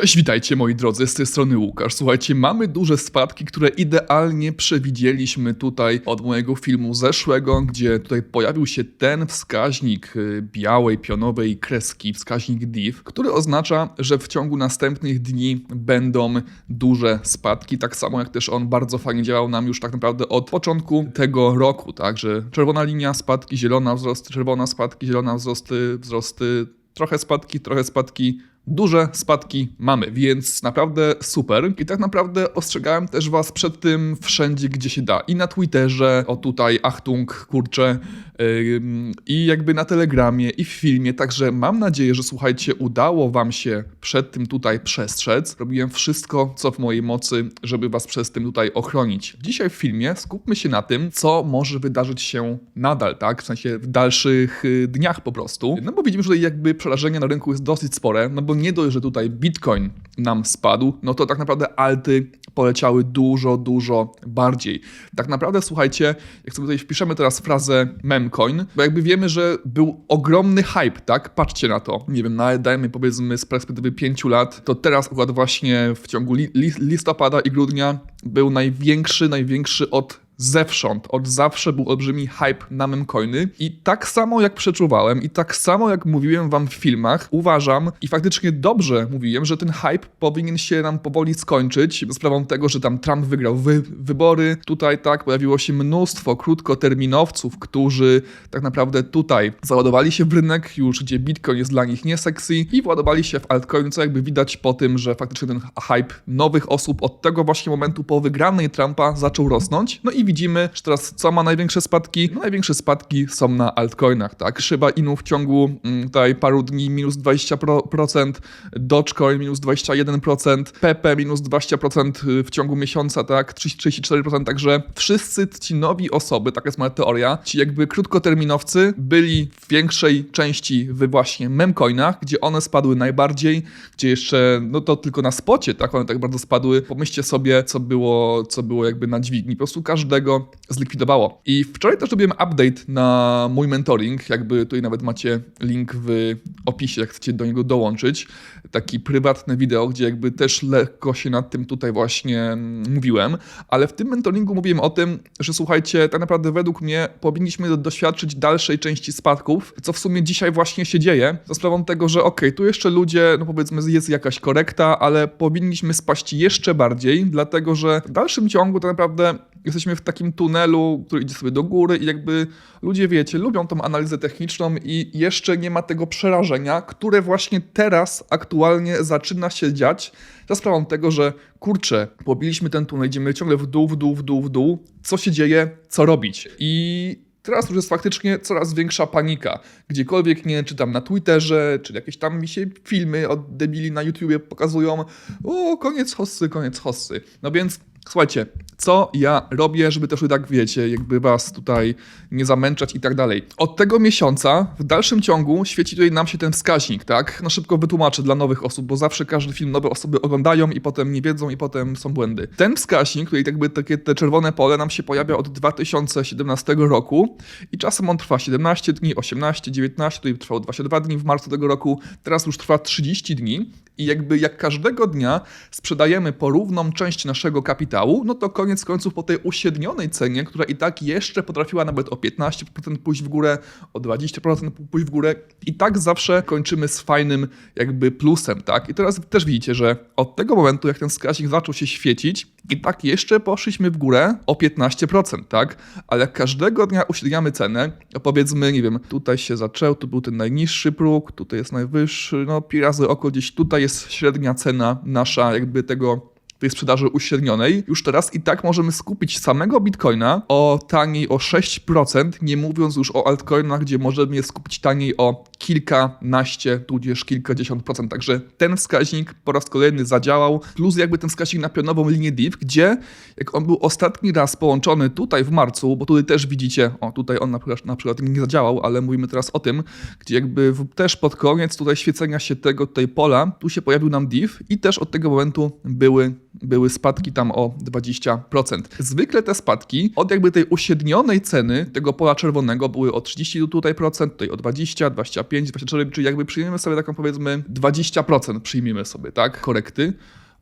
Cześć, witajcie moi drodzy, z tej strony Łukasz. Słuchajcie, mamy duże spadki, które idealnie przewidzieliśmy tutaj od mojego filmu zeszłego, gdzie tutaj pojawił się ten wskaźnik y, białej, pionowej kreski, wskaźnik div, który oznacza, że w ciągu następnych dni będą duże spadki, tak samo jak też on bardzo fajnie działał nam już tak naprawdę od początku tego roku, tak, że czerwona linia, spadki, zielona wzrost, czerwona spadki, zielona wzrosty, wzrosty, trochę spadki, trochę spadki, duże spadki mamy, więc naprawdę super. I tak naprawdę ostrzegałem też was przed tym wszędzie, gdzie się da. I na Twitterze, o tutaj, Achtung, kurczę, yy, i jakby na Telegramie, i w filmie. Także mam nadzieję, że słuchajcie, udało wam się przed tym tutaj przestrzec. Robiłem wszystko, co w mojej mocy, żeby was przez tym tutaj ochronić. Dzisiaj w filmie skupmy się na tym, co może wydarzyć się nadal, tak? W sensie w dalszych y, dniach po prostu. No bo widzimy, że jakby przerażenie na rynku jest dosyć spore, no bo nie dość, że tutaj Bitcoin nam spadł, no to tak naprawdę alty poleciały dużo, dużo bardziej. Tak naprawdę, słuchajcie, jak sobie tutaj wpiszemy teraz frazę memcoin, bo jakby wiemy, że był ogromny hype, tak? Patrzcie na to. Nie wiem, no, dajmy powiedzmy z perspektywy 5 lat, to teraz akurat właśnie w ciągu li listopada i grudnia był największy, największy od zewsząd, od zawsze był olbrzymi hype na memcoiny i tak samo jak przeczuwałem i tak samo jak mówiłem wam w filmach, uważam i faktycznie dobrze mówiłem, że ten hype powinien się nam powoli skończyć sprawą tego, że tam Trump wygrał wy wybory. Tutaj tak pojawiło się mnóstwo krótkoterminowców, którzy tak naprawdę tutaj załadowali się w rynek już, gdzie Bitcoin jest dla nich niesexy i władowali się w altcoin, co jakby widać po tym, że faktycznie ten hype nowych osób od tego właśnie momentu po wygranej Trumpa zaczął rosnąć. No i widzimy, że teraz co ma największe spadki? No, największe spadki są na altcoinach, tak? Shiba Inu w ciągu mm, tutaj paru dni minus 20%, Dogecoin minus 21%, Pepe minus 20% w ciągu miesiąca, tak? 34%, także wszyscy ci nowi osoby, taka jest moja teoria, ci jakby krótkoterminowcy byli w większej części w właśnie memcoinach, gdzie one spadły najbardziej, gdzie jeszcze, no to tylko na spocie, tak? One tak bardzo spadły. Pomyślcie sobie, co było, co było jakby na dźwigni. Po prostu każdy go zlikwidowało. I wczoraj też robiłem update na mój mentoring, jakby tutaj nawet macie link w opisie, jak chcecie do niego dołączyć. Taki prywatne wideo, gdzie jakby też lekko się nad tym tutaj właśnie mówiłem, ale w tym mentoringu mówiłem o tym, że słuchajcie, tak naprawdę według mnie powinniśmy doświadczyć dalszej części spadków, co w sumie dzisiaj właśnie się dzieje, za sprawą tego, że ok, tu jeszcze ludzie, no powiedzmy jest jakaś korekta, ale powinniśmy spaść jeszcze bardziej, dlatego że w dalszym ciągu tak naprawdę jesteśmy w takim tunelu, który idzie sobie do góry i jakby ludzie, wiecie, lubią tą analizę techniczną i jeszcze nie ma tego przerażenia, które właśnie teraz aktualnie zaczyna się dziać za sprawą tego, że kurczę, pobiliśmy ten tunel, idziemy ciągle w dół, w dół, w dół, w dół, co się dzieje, co robić. I Teraz już jest faktycznie coraz większa panika. Gdziekolwiek nie czytam na Twitterze, czy jakieś tam mi się filmy od debili na YouTubie pokazują, o, koniec hossy, koniec hossy. No więc Słuchajcie, co ja robię, żeby też tak wiecie, jakby was tutaj nie zamęczać i tak dalej. Od tego miesiąca w dalszym ciągu świeci tutaj nam się ten wskaźnik, tak? No szybko wytłumaczę dla nowych osób, bo zawsze każdy film nowe osoby oglądają i potem nie wiedzą i potem są błędy. Ten wskaźnik, tutaj jakby takie te czerwone pole nam się pojawia od 2017 roku i czasem on trwa 17 dni, 18, 19, tutaj trwał 22 dni w marcu tego roku, teraz już trwa 30 dni i jakby jak każdego dnia sprzedajemy porówną część naszego kapitału, no to koniec końców po tej uśrednionej cenie, która i tak jeszcze potrafiła nawet o 15% pójść w górę, o 20% pójść w górę i tak zawsze kończymy z fajnym jakby plusem, tak? I teraz też widzicie, że od tego momentu, jak ten wskaźnik zaczął się świecić, i tak jeszcze poszliśmy w górę o 15%, tak? Ale każdego dnia uśredniamy cenę, powiedzmy, nie wiem, tutaj się zaczął, tu był ten najniższy próg, tutaj jest najwyższy, no pi razy oko gdzieś tutaj jest średnia cena nasza jakby tego tej sprzedaży uśrednionej, już teraz i tak możemy skupić samego Bitcoina o taniej o 6%, nie mówiąc już o altcoinach, gdzie możemy je skupić taniej o kilkanaście, tudzież kilkadziesiąt procent. Także ten wskaźnik po raz kolejny zadziałał, plus jakby ten wskaźnik na pionową linię div, gdzie jak on był ostatni raz połączony tutaj w marcu, bo tutaj też widzicie, o tutaj on na przykład, na przykład nie zadziałał, ale mówimy teraz o tym, gdzie jakby w, też pod koniec tutaj świecenia się tego tutaj pola, tu się pojawił nam div i też od tego momentu były były spadki tam o 20%. Zwykle te spadki od jakby tej uśrednionej ceny tego pola czerwonego były o 30 tutaj procent, tutaj o 20, 25, 24, czyli jakby przyjmiemy sobie taką powiedzmy 20% przyjmiemy sobie, tak, korekty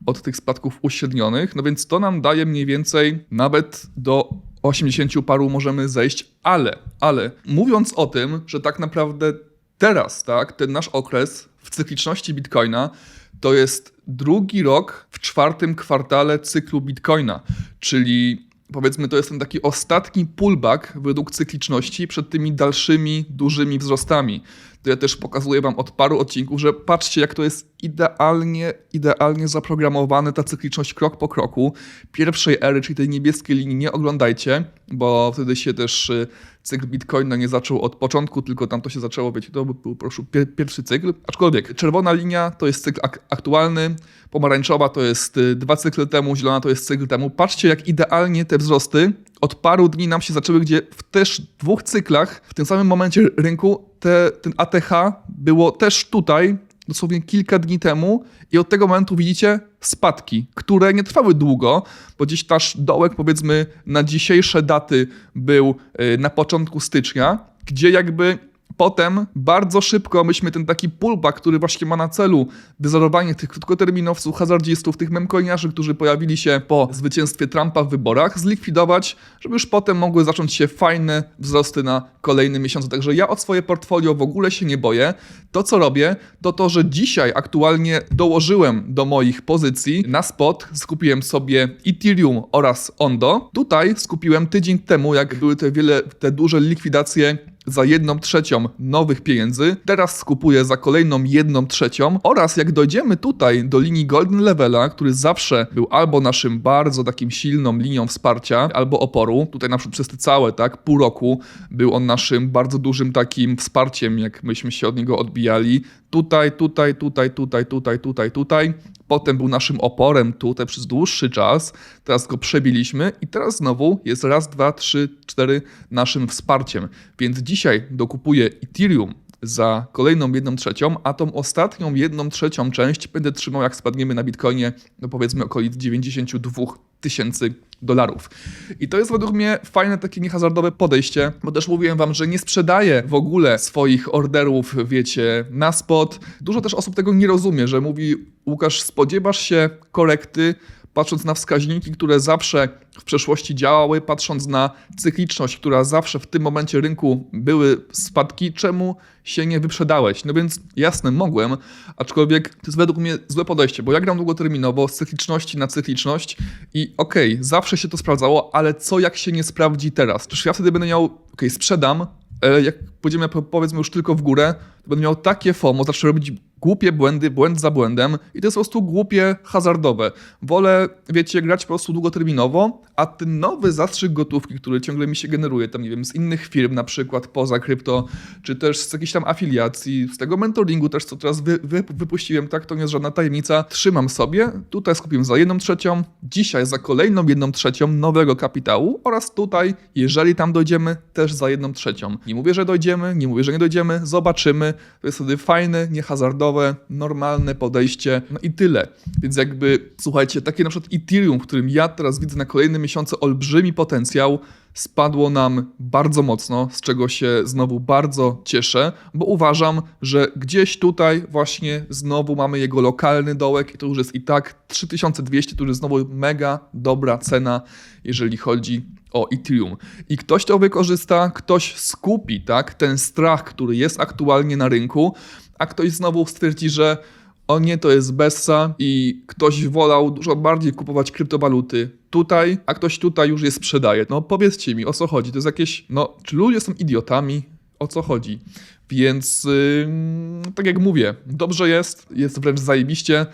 od tych spadków uśrednionych, no więc to nam daje mniej więcej nawet do 80 paru możemy zejść, ale, ale mówiąc o tym, że tak naprawdę teraz, tak, ten nasz okres w cykliczności Bitcoina to jest drugi rok w czwartym kwartale cyklu Bitcoina, czyli powiedzmy to jest ten taki ostatni pullback według cykliczności przed tymi dalszymi dużymi wzrostami. Ja też pokazuję wam od paru odcinków, że patrzcie jak to jest idealnie, idealnie zaprogramowane ta cykliczność krok po kroku. Pierwszej ery, czyli tej niebieskiej linii nie oglądajcie, bo wtedy się też y, cykl Bitcoina nie zaczął od początku, tylko tam to się zaczęło, wiecie, to był proszę, pier pierwszy cykl. Aczkolwiek czerwona linia to jest cykl ak aktualny, pomarańczowa to jest y, dwa cykle temu, zielona to jest cykl temu. Patrzcie jak idealnie te wzrosty od paru dni nam się zaczęły, gdzie w też dwóch cyklach, w tym samym momencie rynku, te, ten ATH było też tutaj, dosłownie kilka dni temu i od tego momentu widzicie spadki, które nie trwały długo, bo gdzieś nasz dołek powiedzmy na dzisiejsze daty był y, na początku stycznia, gdzie jakby Potem bardzo szybko myśmy ten taki pullback, który właśnie ma na celu wyzerowanie tych krótkoterminowców, hazardzistów, tych memcoiniarzy, którzy pojawili się po zwycięstwie Trumpa w wyborach, zlikwidować, żeby już potem mogły zacząć się fajne wzrosty na kolejne miesiące. Także ja od swoje portfolio w ogóle się nie boję. To, co robię, to to, że dzisiaj aktualnie dołożyłem do moich pozycji na spot, skupiłem sobie Ethereum oraz Ondo. Tutaj skupiłem tydzień temu, jak były te wiele, te duże likwidacje za jedną trzecią nowych pieniędzy, teraz skupuję za kolejną jedną trzecią oraz jak dojdziemy tutaj do linii Golden Levela, który zawsze był albo naszym bardzo takim silną linią wsparcia, albo oporu, tutaj na przykład przez te całe, tak, pół roku był on naszym bardzo dużym takim wsparciem, jak myśmy się od niego odbijali, tutaj, tutaj, tutaj, tutaj, tutaj, tutaj, tutaj, Potem był naszym oporem tutaj przez dłuższy czas, teraz go przebiliśmy i teraz znowu jest raz, dwa, trzy, cztery naszym wsparciem. Więc dzisiaj dokupuję Ethereum za kolejną jedną trzecią, a tą ostatnią jedną trzecią część będę trzymał, jak spadniemy na Bitcoinie, no powiedzmy okolic 92 tysięcy dolarów. I to jest według mnie fajne takie niehazardowe podejście, bo też mówiłem wam, że nie sprzedaję w ogóle swoich orderów, wiecie, na spot. Dużo też osób tego nie rozumie, że mówi Łukasz, spodziewasz się korekty, patrząc na wskaźniki, które zawsze w przeszłości działały, patrząc na cykliczność, która zawsze w tym momencie rynku były spadki, czemu się nie wyprzedałeś? No więc jasne, mogłem, aczkolwiek to jest według mnie złe podejście, bo ja gram długoterminowo z cykliczności na cykliczność i okej, okay, zawsze się to sprawdzało, ale co jak się nie sprawdzi teraz? Czyż ja wtedy będę miał, okej, okay, sprzedam, jak pójdziemy powiedzmy już tylko w górę, to będę miał takie FOMO, zacznę robić głupie błędy, błęd za błędem i to jest po prostu głupie, hazardowe. Wolę, wiecie, grać po prostu długoterminowo, a ten nowy zastrzyk gotówki, który ciągle mi się generuje, tam nie wiem, z innych firm, na przykład poza krypto, czy też z jakiejś tam afiliacji, z tego mentoringu też, co teraz wy, wy, wypuściłem, tak, to nie jest żadna tajemnica, trzymam sobie, tutaj skupiłem za jedną trzecią, dzisiaj za kolejną jedną trzecią nowego kapitału oraz tutaj, jeżeli tam dojdziemy, też za jedną trzecią. Nie mówię, że dojdziemy, nie mówię, że nie dojdziemy, zobaczymy, to jest wtedy fajne, niehazardowe, normalne podejście, no i tyle. Więc jakby, słuchajcie, takie na przykład Ethereum, w którym ja teraz widzę na kolejne miesiące olbrzymi potencjał, spadło nam bardzo mocno, z czego się znowu bardzo cieszę, bo uważam, że gdzieś tutaj właśnie znowu mamy jego lokalny dołek i to już jest i tak 3200, to już jest znowu mega dobra cena, jeżeli chodzi o Ethereum. I ktoś to wykorzysta, ktoś skupi tak, ten strach, który jest aktualnie na rynku, a ktoś znowu stwierdzi, że o nie, to jest Bessa i ktoś wolał dużo bardziej kupować kryptowaluty tutaj, a ktoś tutaj już je sprzedaje. No powiedzcie mi, o co chodzi? To jest jakieś, no, czy ludzie są idiotami? O co chodzi? Więc yy, tak jak mówię, dobrze jest, jest wręcz zajebiście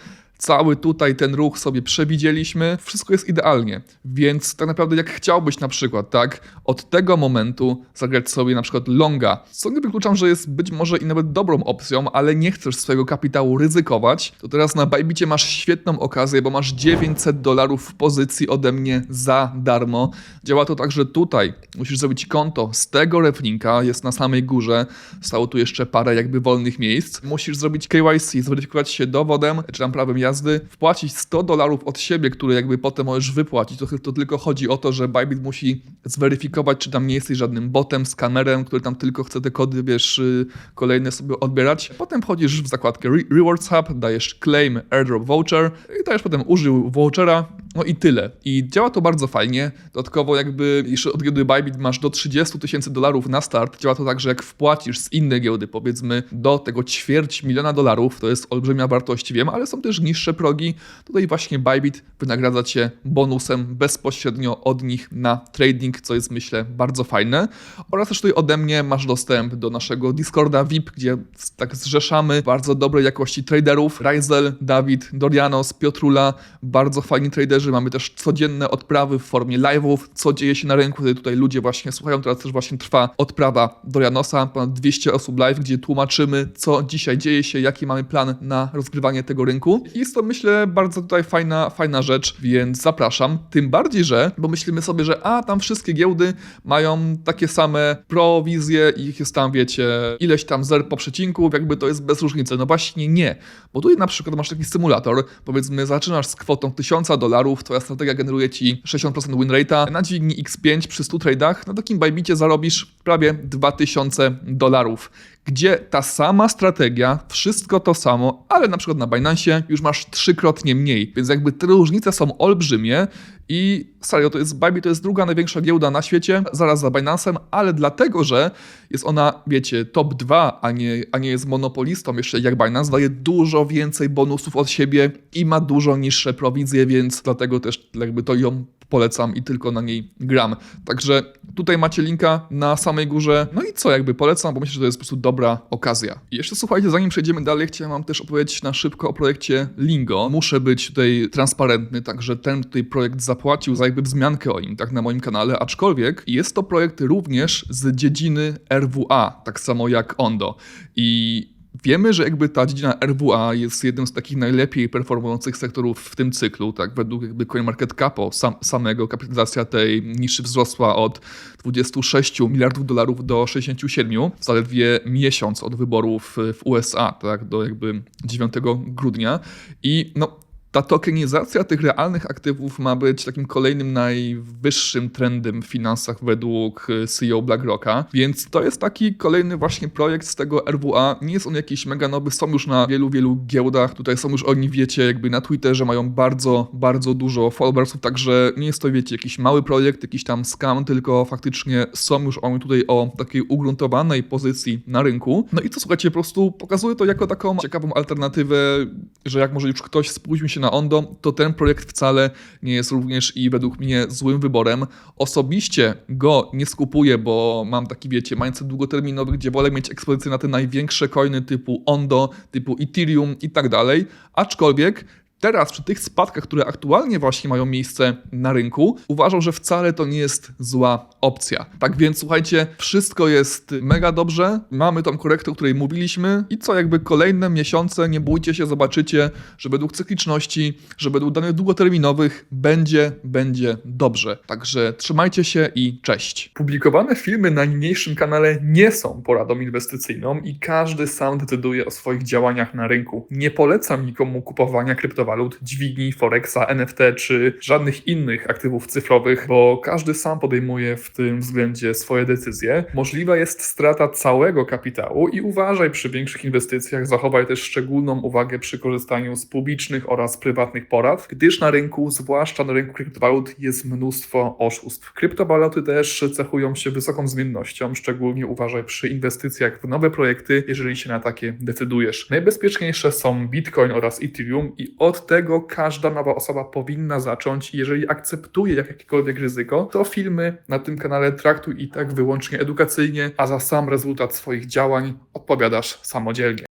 cały tutaj ten ruch sobie przewidzieliśmy, wszystko jest idealnie. Więc tak naprawdę jak chciałbyś na przykład, tak, od tego momentu zagrać sobie na przykład longa, co nie wykluczam, że jest być może i nawet dobrą opcją, ale nie chcesz swojego kapitału ryzykować, to teraz na Bajbicie masz świetną okazję, bo masz 900 dolarów w pozycji ode mnie za darmo. Działa to tak, że tutaj musisz zrobić konto z tego reflinka, jest na samej górze, stało tu jeszcze parę jakby wolnych miejsc. Musisz zrobić KYC, zweryfikować się dowodem, czy tam prawem jazdy, jazdy, wpłacić 100 dolarów od siebie, które jakby potem możesz wypłacić. To, to tylko chodzi o to, że Bybit musi zweryfikować, czy tam nie jesteś żadnym botem, skamerem, który tam tylko chce te kody, wiesz, y, kolejne sobie odbierać. Potem wchodzisz w zakładkę Re Rewards Hub, dajesz claim airdrop voucher i dajesz potem użył vouchera, no i tyle. I działa to bardzo fajnie. Dodatkowo jakby jeszcze od giełdy Bybit masz do 30 tysięcy dolarów na start. Działa to tak, że jak wpłacisz z innej giełdy, powiedzmy do tego ćwierć miliona dolarów, to jest olbrzymia wartość, wiem, ale są też niższe progi. Tutaj właśnie Bybit wynagradza cię bonusem bezpośrednio od nich na trading, co jest myślę bardzo fajne. Oraz też tutaj ode mnie masz dostęp do naszego Discorda VIP, gdzie tak zrzeszamy bardzo dobrej jakości traderów. Raizel, Dawid, Dorianos, Piotrula, bardzo fajni traderzy. Mamy też codzienne odprawy w formie live'ów, co dzieje się na rynku. Tutaj ludzie właśnie słuchają, teraz też właśnie trwa odprawa Dorianosa, ponad 200 osób live, gdzie tłumaczymy, co dzisiaj dzieje się, jaki mamy plan na rozgrywanie tego rynku. I jest to myślę bardzo tutaj fajna, fajna rzecz, więc zapraszam. Tym bardziej, że, bo myślimy sobie, że a tam wszystkie giełdy mają takie same prowizje i ich jest tam, wiecie, ileś tam zer po przecinku, jakby to jest bez różnicy. No właśnie nie, bo tutaj na przykład masz taki symulator, powiedzmy zaczynasz z kwotą 1000 dolarów, twoja strategia generuje ci 60% win rate'a, na dźwigni X5 przy 100 tradeach, na takim Bybicie zarobisz prawie 2000 dolarów gdzie ta sama strategia, wszystko to samo, ale na przykład na Binance już masz trzykrotnie mniej, więc jakby te różnice są olbrzymie i serio, to jest Bybit to jest druga największa giełda na świecie, zaraz za Binance'em, ale dlatego, że jest ona, wiecie, top 2, a nie, a nie jest monopolistą jeszcze jak Binance, daje dużo więcej bonusów od siebie i ma dużo niższe prowizje, więc dlatego też jakby to ją polecam i tylko na niej gram. Także tutaj macie linka na samej górze. No i co, jakby polecam, bo myślę, że to jest po prostu dobra okazja. I jeszcze słuchajcie, zanim przejdziemy dalej, chciałem wam też opowiedzieć na szybko o projekcie Lingo. Muszę być tutaj transparentny, także ten tutaj projekt zapłacił za jakby wzmiankę o nim, tak na moim kanale, aczkolwiek jest to projekt również z dziedziny RWA, tak samo jak Ondo. I Wiemy, że jakby ta dziedzina RWA jest jednym z takich najlepiej performujących sektorów w tym cyklu, tak? Według jakby CoinMarketCapu sam, samego kapitalizacja tej niszy wzrosła od 26 miliardów dolarów do 67 w zaledwie miesiąc od wyborów w USA, tak, do jakby 9 grudnia. I no ta tokenizacja tych realnych aktywów ma być takim kolejnym najwyższym trendem w finansach według CEO BlackRocka, więc to jest taki kolejny właśnie projekt z tego RWA. Nie jest on jakiś mega nowy, są już na wielu, wielu giełdach. Tutaj są już oni, wiecie, jakby na Twitterze mają bardzo, bardzo dużo followersów, także nie jest to, wiecie, jakiś mały projekt, jakiś tam scam, tylko faktycznie są już oni tutaj o takiej ugruntowanej pozycji na rynku. No i co, słuchajcie, po prostu pokazuję to jako taką ciekawą alternatywę, że jak może już ktoś spóźnił się na Ondo, to ten projekt wcale nie jest również i według mnie złym wyborem. Osobiście go nie skupuję, bo mam taki, wiecie, mindset długoterminowy, gdzie wolę mieć ekspozycję na te największe coiny typu Ondo, typu Ethereum i tak dalej. Aczkolwiek Teraz, przy tych spadkach, które aktualnie właśnie mają miejsce na rynku, uważam, że wcale to nie jest zła opcja. Tak więc słuchajcie, wszystko jest mega dobrze. Mamy tą korektę, o której mówiliśmy i co jakby kolejne miesiące, nie bójcie się, zobaczycie, że według cykliczności, że według danych długoterminowych będzie, będzie dobrze. Także trzymajcie się i cześć. Publikowane filmy na niniejszym kanale nie są poradą inwestycyjną i każdy sam decyduje o swoich działaniach na rynku. Nie polecam nikomu kupowania kryptowalut kryptowalut, dźwigni, Forexa, NFT czy żadnych innych aktywów cyfrowych, bo każdy sam podejmuje w tym względzie swoje decyzje. Możliwa jest strata całego kapitału i uważaj przy większych inwestycjach, zachowaj też szczególną uwagę przy korzystaniu z publicznych oraz prywatnych porad, gdyż na rynku, zwłaszcza na rynku kryptowalut, jest mnóstwo oszustw. Kryptowaluty też cechują się wysoką zmiennością, szczególnie uważaj przy inwestycjach w nowe projekty, jeżeli się na takie decydujesz. Najbezpieczniejsze są Bitcoin oraz Ethereum i od tego każda nowa osoba powinna zacząć. Jeżeli akceptuje jakiekolwiek ryzyko, to filmy na tym kanale traktuj i tak wyłącznie edukacyjnie, a za sam rezultat swoich działań odpowiadasz samodzielnie.